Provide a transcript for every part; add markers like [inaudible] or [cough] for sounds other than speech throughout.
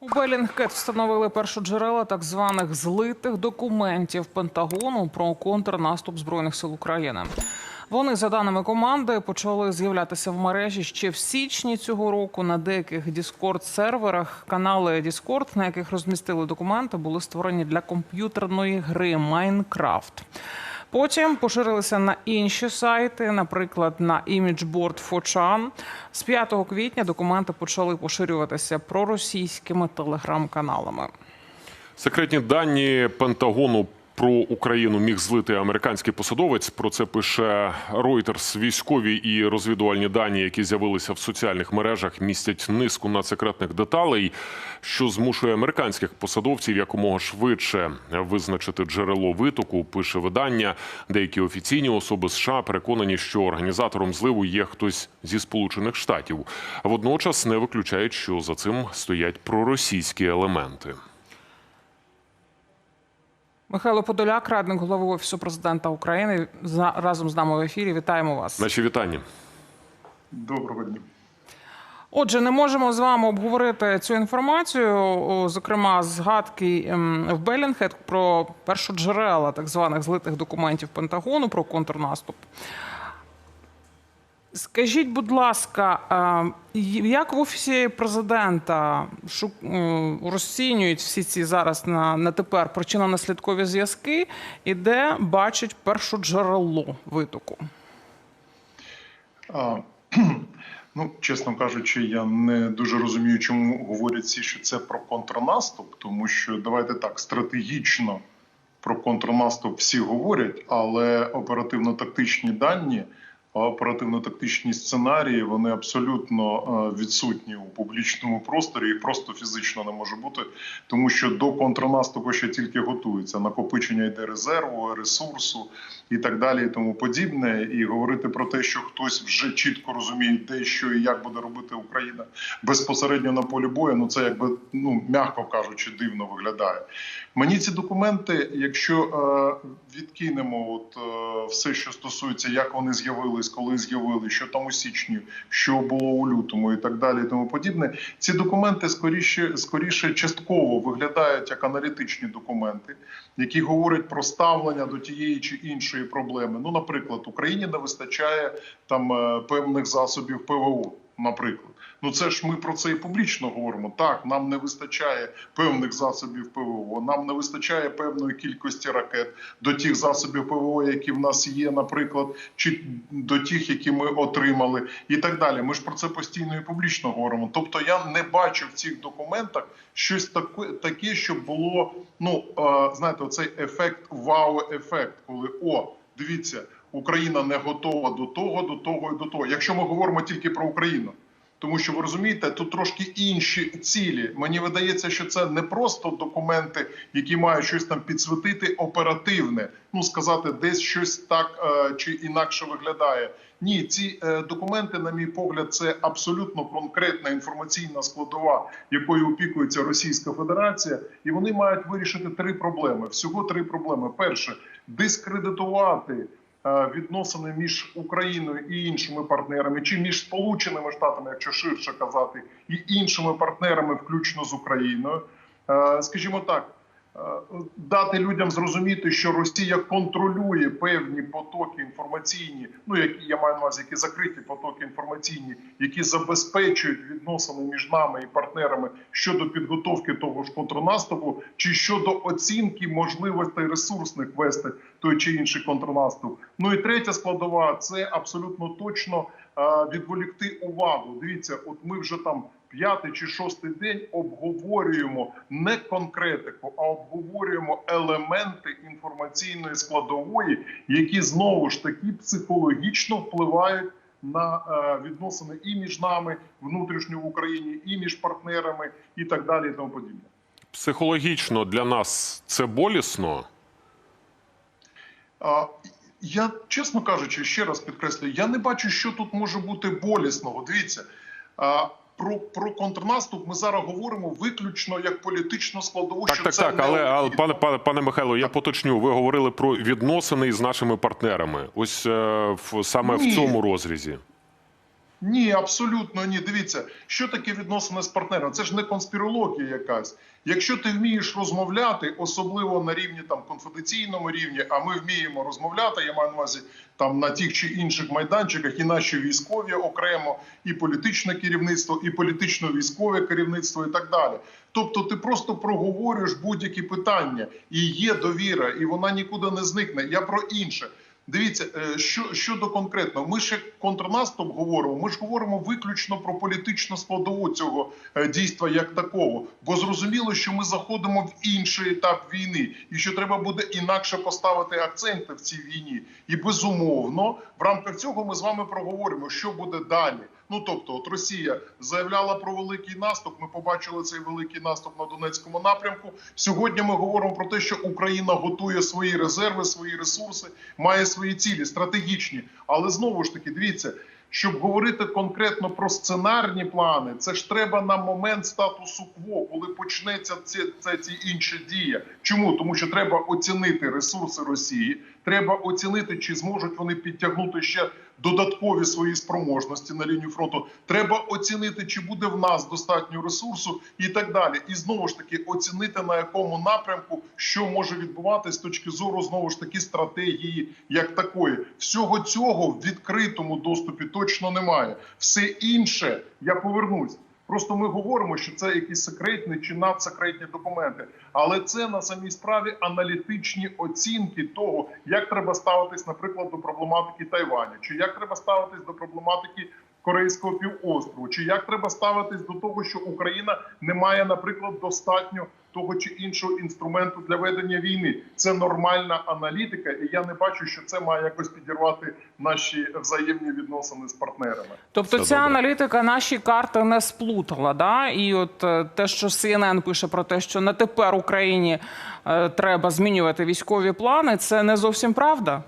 У Белінгкет встановили першоджерела так званих злитих документів Пентагону про контрнаступ збройних сил України. Вони, за даними команди, почали з'являтися в мережі ще в січні цього року. На деяких Discord серверах канали Discord, на яких розмістили документи, були створені для комп'ютерної гри Майнкрафт. Потім поширилися на інші сайти, наприклад, на іміджборд Фочан. З 5 квітня документи почали поширюватися проросійськими телеграм-каналами. Секретні дані Пентагону про Україну міг злити американський посадовець. Про це пише Reuters. Військові і розвідувальні дані, які з'явилися в соціальних мережах, містять низку надсекретних деталей, що змушує американських посадовців якомога швидше визначити джерело витоку. Пише видання. Деякі офіційні особи США переконані, що організатором зливу є хтось зі Сполучених Штатів. Водночас не виключають, що за цим стоять проросійські елементи. Михайло Подоляк, радник голови офісу президента України, за разом з нами в ефірі. Вітаємо вас. Наші вітання. Доброго дня. Отже, не можемо з вами обговорити цю інформацію, зокрема, згадки ем, в Белінгхед про першоджерела так званих злитих документів Пентагону про контрнаступ. Скажіть, будь ласка, як в офісі президента розцінюють всі ці зараз на, на тепер причинно-наслідкові зв'язки і де бачать першоджерело витоку? А, [clears throat] ну, чесно кажучи, я не дуже розумію, чому говорять всі, що це про контрнаступ, тому що давайте так стратегічно про контрнаступ всі говорять, але оперативно-тактичні дані, оперативно-тактичні сценарії вони абсолютно е, відсутні у публічному просторі і просто фізично не може бути, тому що до контрнаступу ще тільки готується накопичення йде резерву, ресурсу і так далі, і тому подібне. І говорити про те, що хтось вже чітко розуміє, де що і як буде робити Україна безпосередньо на полі бою. Ну це якби ну м'яко кажучи, дивно виглядає. Мені ці документи, якщо е, відкинемо от е, все, що стосується, як вони з'явились, коли з'явились, що там у січні, що було у лютому, і так далі, і тому подібне. Ці документи скоріше, скоріше частково виглядають як аналітичні документи, які говорять про ставлення до тієї чи іншої проблеми. Ну, наприклад, Україні не вистачає там е, певних засобів ПВО, наприклад. Ну це ж ми про це і публічно говоримо. Так, нам не вистачає певних засобів ПВО, нам не вистачає певної кількості ракет до тих засобів ПВО, які в нас є, наприклад, чи до тих, які ми отримали, і так далі. Ми ж про це постійно і публічно говоримо. Тобто, я не бачу в цих документах щось таке, таке щоб було ну е, знаєте, оцей ефект вау-ефект, коли о, дивіться, Україна не готова до того, до того і до того. Якщо ми говоримо тільки про Україну. Тому що ви розумієте, тут трошки інші цілі. Мені видається, що це не просто документи, які мають щось там підсвітити оперативне, ну сказати, десь щось так е, чи інакше виглядає. Ні, ці е, документи, на мій погляд, це абсолютно конкретна інформаційна складова, якою опікується Російська Федерація, і вони мають вирішити три проблеми. Всього три проблеми: перше дискредитувати відносини між Україною і іншими партнерами, чи між Сполученими Штатами, якщо ширше казати, і іншими партнерами, включно з Україною. Е, Скажімо так, е, дати людям зрозуміти, що Росія контролює певні потоки інформаційні, ну які я маю на увазі, які закриті потоки інформаційні, які забезпечують відносини між нами і партнерами щодо підготовки того ж контрнаступу, чи щодо оцінки можливостей ресурсних вести той чи інший контрнаступ. Ну і третя складова це абсолютно точно е, відволікти увагу. Дивіться, от ми вже там п'ятий чи шостий день обговорюємо не конкретику, а обговорюємо елементи інформаційної складової, які знову ж таки психологічно впливають на е, відносини і між нами внутрішньо в Україні, і між партнерами, і так далі, і тому подібне. Психологічно для нас це болісно. Я, чесно кажучи, ще раз підкреслюю, я не бачу, що тут може бути болісного. Дивіться, про, про контрнаступ ми зараз говоримо виключно як політичну складову. Так, що так, це так. не Але, але пане, пане, пане Михайло, я поточню. Ви говорили про відносини із нашими партнерами. Ось е, в, саме в цьому розрізі. Ні, абсолютно ні. Дивіться, що таке відносини з партнером? Це ж не конспірологія якась. Якщо ти вмієш розмовляти, особливо на рівні там конфіденційному рівні, а ми вміємо розмовляти, я маю на увазі там на тих чи інших майданчиках, і наші військові окремо, і політичне керівництво, і політично-військове керівництво, і так далі. Тобто, ти просто проговорюєш будь-які питання, і є довіра, і вона нікуди не зникне. Я про інше. Дивіться, е, що щодо конкретного, ми ще контрнаступ говоримо. Ми ж говоримо виключно про політичну складову цього е, дійства як такого. Бо зрозуміло, що ми заходимо в інший етап війни, і що треба буде інакше поставити акценти в цій війні. І безумовно, в рамках цього ми з вами проговоримо, що буде далі. Ну тобто, от Росія заявляла про великий наступ. Ми побачили цей великий наступ на Донецькому напрямку. Сьогодні ми говоримо про те, що Україна готує свої резерви, свої ресурси, має свої цілі стратегічні. Але знову ж таки, дивіться, щоб говорити конкретно про сценарні плани, це ж треба на момент статусу кво, коли почнеться це, це ці інші дії. Чому? Тому що треба оцінити ресурси Росії, треба оцінити, чи зможуть вони підтягнути ще додаткові свої спроможності на лінію фронту. Треба оцінити, чи буде в нас достатньо ресурсу, і так далі. І знову ж таки оцінити на якому напрямку що може відбуватись з точки зору знову ж таки стратегії як такої. Всього цього в відкритому доступі точно немає. Все інше я повернусь. Просто ми говоримо, що це якісь секретні чи надсекретні документи, але це на самій справі аналітичні оцінки того, як треба ставитись, наприклад, до проблематики Тайваню, чи як треба ставитись до проблематики Корейського півострову, чи як треба ставитись до того, що Україна не має, наприклад, достатньо того чи іншого інструменту для ведення війни. Це нормальна аналітика, і я не бачу, що це має якось підірвати наші взаємні відносини з партнерами. Тобто Все ця добре. аналітика наші карти не сплутала. Да? І от е, те, що CNN пише про те, що не тепер Україні е, треба змінювати військові плани, це не зовсім правда.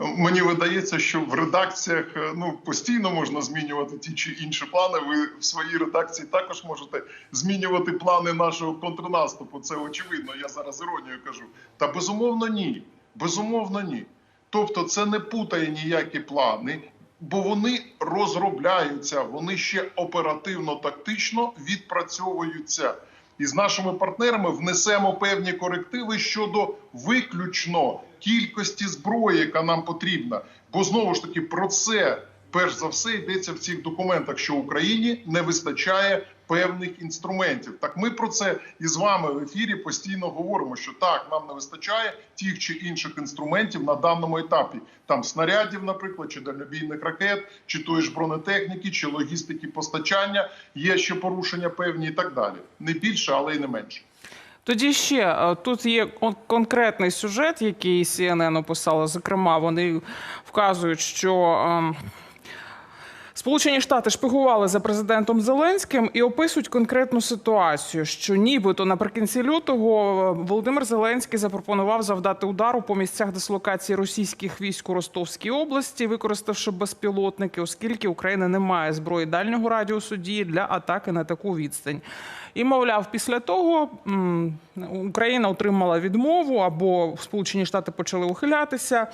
Мені видається, що в редакціях е, ну постійно можна змінювати ті чи інші плани. Ви в своїй редакції також можете змінювати плани нашого контрнаступу. Це очевидно. Я зараз іронію кажу. Та безумовно, ні. Безумовно, ні. Тобто, це не путає ніякі плани, бо вони розробляються, вони ще оперативно-тактично відпрацьовуються. І з нашими партнерами внесемо певні корективи щодо виключно кількості зброї, яка нам потрібна. Бо знову ж таки про це перш за все йдеться в цих документах, що Україні не вистачає певних інструментів. Так ми про це і з вами в ефірі постійно говоримо, що так нам не вистачає тих чи інших інструментів на даному етапі. Там снарядів, наприклад, чи дальнобійних ракет, чи тої ж бронетехніки, чи логістики постачання. Є ще порушення певні і так далі. Не більше, але й не менше. Тоді ще е, тут є конкретний сюжет, який CNN описала. Зокрема, вони вказують, що. ем, Сполучені Штати шпигували за президентом Зеленським і описують конкретну ситуацію, що нібито наприкінці лютого е, Володимир Зеленський запропонував завдати удару по місцях дислокації російських військ у Ростовській області, використавши безпілотники, оскільки Україна не має зброї дальнього радіусу дії для атаки на таку відстань. І мовляв, після того Україна отримала відмову або Сполучені Штати почали ухилятися.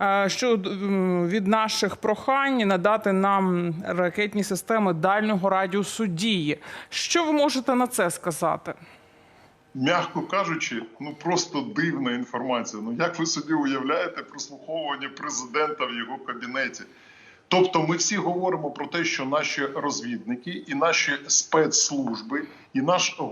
е, Що від наших прохань надати нам ракетні системи дальнього радіусу дії. Що ви можете на це сказати? М'яко кажучи, ну просто дивна інформація. Ну як ви собі уявляєте прослуховування президента в його кабінеті? Тобто, ми всі говоримо про те, що наші розвідники і наші спецслужби, і наш е,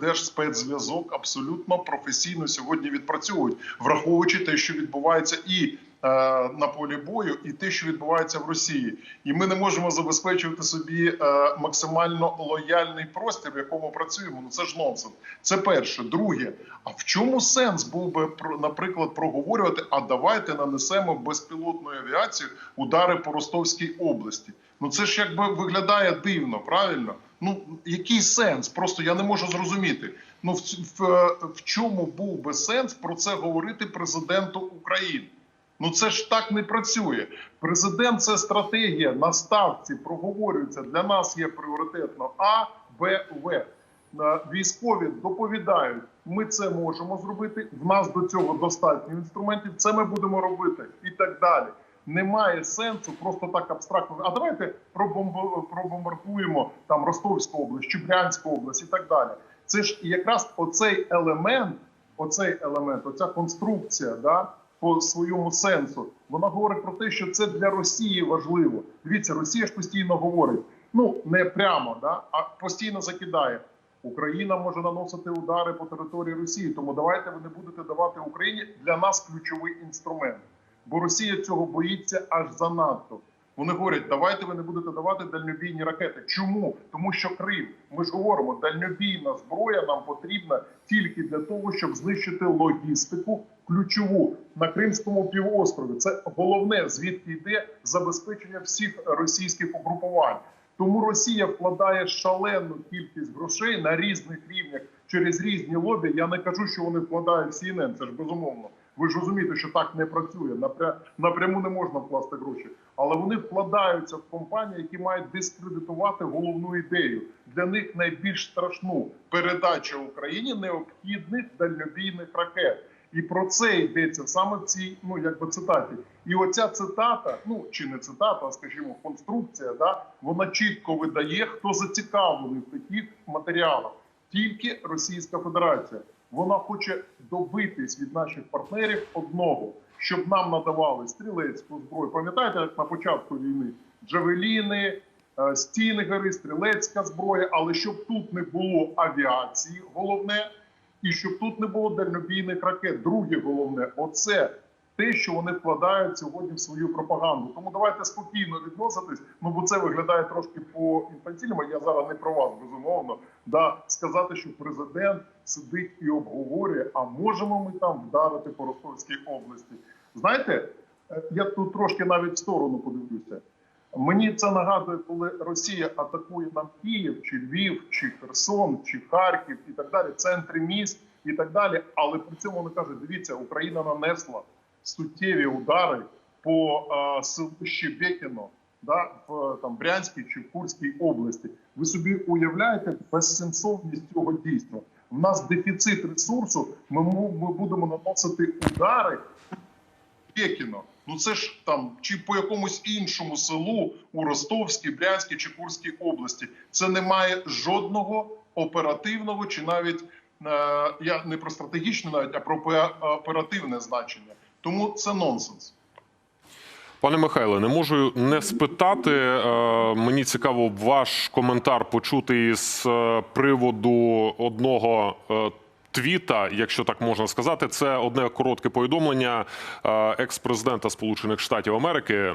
держспецзв'язок абсолютно професійно сьогодні відпрацьовують, враховуючи те, що відбувається і на полі бою, і те, що відбувається в Росії, і ми не можемо забезпечувати собі е, максимально лояльний простір, в якому працюємо. Ну це ж нонсенс. Це перше. Друге, а в чому сенс був би наприклад, проговорювати? А давайте нанесемо безпілотною авіацією удари по Ростовській області. Ну це ж якби виглядає дивно, правильно? Ну який сенс? Просто я не можу зрозуміти. Ну в, в, е, в чому був би сенс про це говорити президенту України? Ну це ж так не працює. Президент це стратегія на ставці проговорюється. Для нас є пріоритетно А, Б, В. Е, Військові доповідають, ми це можемо зробити. В нас до цього достатньо інструментів. Це ми будемо робити і так далі. Немає сенсу просто так абстрактно. А давайте пробомб- пробомбардуємо там Ростовську область, чи Брянську область і так далі. Це ж якраз оцей елемент, оцей елемент, оця конструкція, да, по своєму сенсу, вона говорить про те, що це для Росії важливо. Дивіться, Росія ж постійно говорить, ну не прямо, да, а постійно закидає. Україна може наносити удари по території Росії, тому давайте ви не будете давати Україні для нас ключовий інструмент. Бо Росія цього боїться аж занадто. Вони говорять, давайте ви не будете давати дальнобійні ракети. Чому? Тому що Крим, ми ж говоримо, дальнобійна зброя нам потрібна тільки для того, щоб знищити логістику ключову на Кримському півострові. Це головне, звідки йде забезпечення всіх російських угрупувань. Тому Росія вкладає шалену кількість грошей на різних рівнях через різні лобі. Я не кажу, що вони вкладають CNN, це ж безумовно. Ви ж розумієте, що так не працює. Напря... Напряму не можна вкласти гроші, але вони вкладаються в компанії, які мають дискредитувати головну ідею. Для них найбільш страшну передачу Україні необхідних дальнобійних ракет. І про це йдеться саме в цій, ну якби цитаті. І оця цитата, ну чи не цитата, а скажімо, конструкція, да, вона чітко видає, хто зацікавлений в таких матеріалах. Тільки Російська Федерація. Вона хоче добитись від наших партнерів одного, щоб нам надавали стрілецьку зброю. Пам'ятаєте, як на початку війни джавеліни, е, стінгери, стрілецька зброя, але щоб тут не було авіації, головне, і щоб тут не було дальнобійних ракет. Друге головне, оце те, що вони вкладають сьогодні в свою пропаганду. Тому давайте спокійно відноситись. Ну бо це виглядає трошки по інфантільному. Я зараз не про вас безумовно. Да сказати, що президент сидить і обговорює, а можемо ми там вдарити по Ростовській області. Знаєте, е, я тут трошки навіть в сторону подивлюся. Мені це нагадує, коли Росія атакує нам Київ, чи Львів, чи Херсон, чи Харків і так далі, центри міст і так далі. Але при цьому вони кажуть: дивіться, Україна нанесла суттєві удари по е, селу Щебекіно, да, в там Брянській чи Курській області. Ви собі уявляєте безсенсовність цього дійства? В нас дефіцит ресурсу. Ми, ми будемо наносити удари Пекіно. Ну це ж там чи по якомусь іншому селу у Ростовській, Брянській чи Курській області. Це не має жодного оперативного чи навіть е, я не про стратегічне, навіть а про пе- оперативне значення. Тому це нонсенс. Пане Михайле, не можу не спитати. е, Мені цікаво ваш коментар почути із е, приводу одного е, твіта, якщо так можна сказати. Це одне коротке повідомлення е, екс-президента Сполучених Штатів Америки е,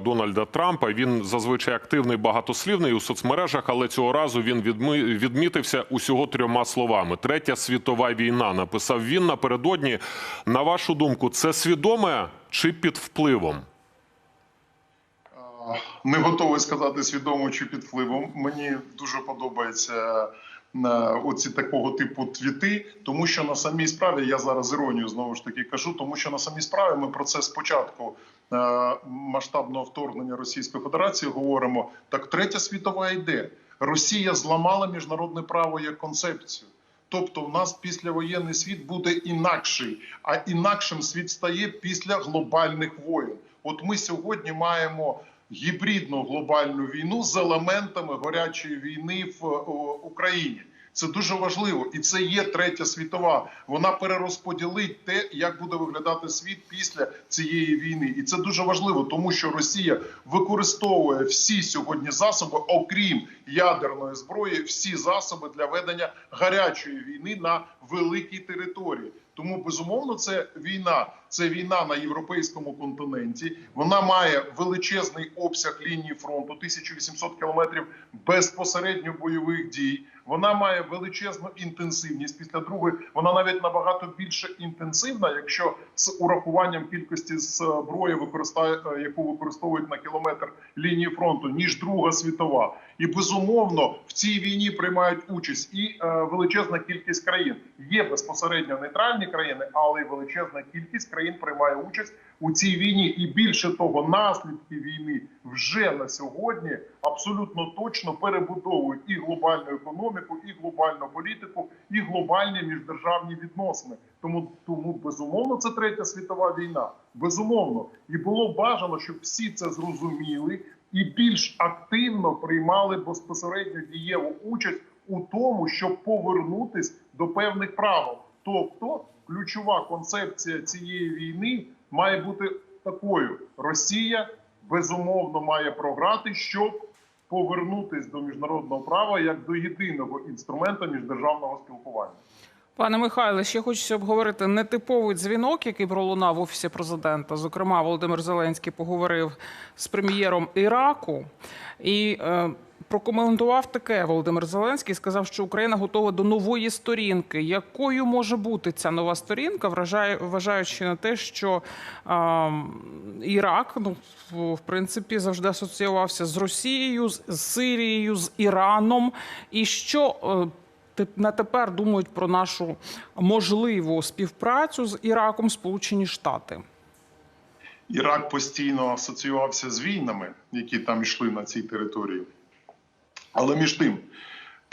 Дональда Трампа. Він зазвичай активний, багатослівний у соцмережах, але цього разу він відмітився усього трьома словами: Третя світова війна. Написав він напередодні. На вашу думку, це свідоме чи під впливом? Не готовий сказати свідомо чи під впливом. Мені дуже подобається оці такого типу твіти, тому що на самій справі я зараз іронію знову ж таки кажу, тому що на самій справі ми про це спочатку е, масштабного вторгнення Російської Федерації говоримо. Так третя світова йде. Росія зламала міжнародне право як концепцію. Тобто, в нас післявоєнний світ буде інакший, а інакшим світ стає після глобальних воєн. От ми сьогодні маємо гібридну глобальну війну з елементами гарячої війни в Україні. Це дуже важливо, і це є третя світова. Вона перерозподілить те, як буде виглядати світ після цієї війни, і це дуже важливо, тому що Росія використовує всі сьогодні засоби, окрім ядерної зброї, всі засоби для ведення гарячої війни на великій території. Тому безумовно це війна. Це війна на європейському континенті. Вона має величезний обсяг лінії фронту 1800 кілометрів безпосередньо бойових дій. Вона має величезну інтенсивність. Після другої вона навіть набагато більше інтенсивна, якщо з урахуванням кількості зброї використає, яку використовують на кілометр лінії фронту, ніж Друга світова. І безумовно в цій війні приймають участь і е, величезна кількість країн. Є безпосередньо нейтральні країни, але й величезна кількість країн приймає участь у цій війні, і більше того, наслідки війни вже на сьогодні абсолютно точно перебудовують і глобальну економіку, і глобальну політику, і глобальні міждержавні відносини. Тому тому безумовно це третя світова війна. Безумовно, і було бажано, щоб всі це зрозуміли і більш активно приймали безпосередньо дієву участь у тому, щоб повернутись до певних правил. Тобто, ключова концепція цієї війни має бути такою: Росія безумовно має програти, щоб повернутись до міжнародного права як до єдиного інструмента міждержавного спілкування. Пане Михайле, ще хочеться обговорити нетиповий дзвінок, який пролунав в офісі президента. Зокрема, Володимир Зеленський поговорив з прем'єром Іраку і е, прокоментував таке. Володимир Зеленський сказав, що Україна готова до нової сторінки. Якою може бути ця нова сторінка, вважаючи на те, що е, Ірак, ну в- принципі, завжди асоціювався з Росією, з Сирією, з Іраном, і що. е, на тепер думають про нашу можливу співпрацю з Іраком Сполучені Штати. Ірак постійно асоціювався з війнами, які там йшли на цій території. Але між тим,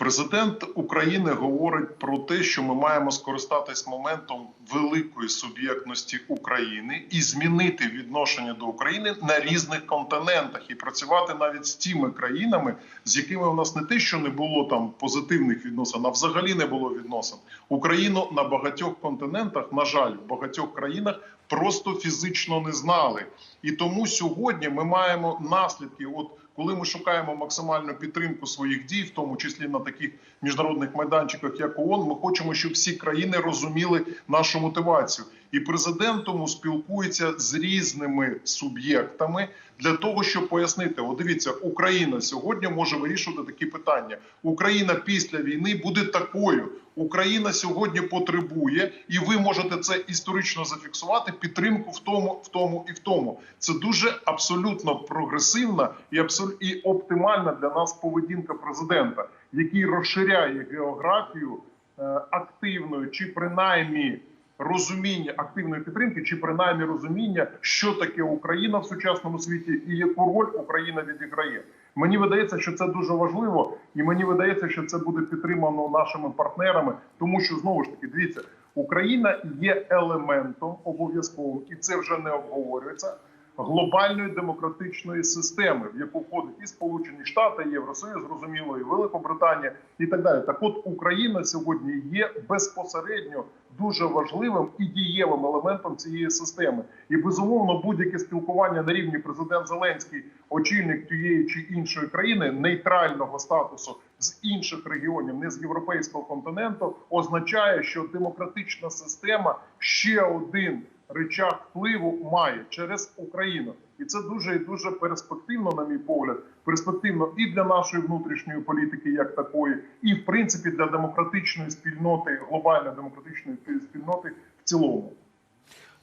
президент України говорить про те, що ми маємо скористатись моментом великої суб'єктності України і змінити відношення до України на різних континентах і працювати навіть з тими країнами, з якими у нас не те, що не було там позитивних відносин, а взагалі не було відносин. Україну на багатьох континентах, на жаль, в багатьох країнах просто фізично не знали. І тому сьогодні ми маємо наслідки. От коли ми шукаємо максимальну підтримку своїх дій, в тому числі на таких міжнародних майданчиках, як ООН, ми хочемо, щоб всі країни розуміли нашу мотивацію. І президент тому спілкується з різними суб'єктами для того, щоб пояснити: О, дивіться, Україна сьогодні може вирішувати такі питання. Україна після війни буде такою. Україна сьогодні потребує, і ви можете це історично зафіксувати. Підтримку в тому, в тому і в тому. Це дуже абсолютно прогресивна і абсол... і оптимальна для нас поведінка президента, який розширяє географію е, активної чи принаймні розуміння активної підтримки, чи принаймні розуміння, що таке Україна в сучасному світі і яку роль Україна відіграє. Мені видається, що це дуже важливо, і мені видається, що це буде підтримано нашими партнерами, тому що знову ж таки дивіться, Україна є елементом обов'язковим, і це вже не обговорюється. Глобальної демократичної системи, в яку входить і Сполучені Штати, Євросоюз, зрозуміло, і Великобританія, і так далі. Так, от Україна сьогодні є безпосередньо дуже важливим і дієвим елементом цієї системи. І безумовно, будь-яке спілкування на рівні президент Зеленський, очільник тієї чи іншої країни нейтрального статусу з інших регіонів, не з європейського континенту, означає, що демократична система ще один речах впливу має через Україну, і це дуже і дуже перспективно, на мій погляд, перспективно і для нашої внутрішньої політики, як такої, і в принципі для демократичної спільноти, глобальної демократичної спільноти в цілому.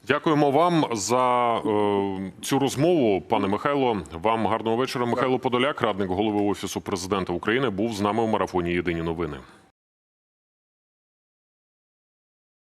Дякуємо вам за е, цю розмову, пане Михайло. Вам гарного вечора. Михайло Подоляк, радник голови офісу президента України, був з нами у марафоні Єдині новини.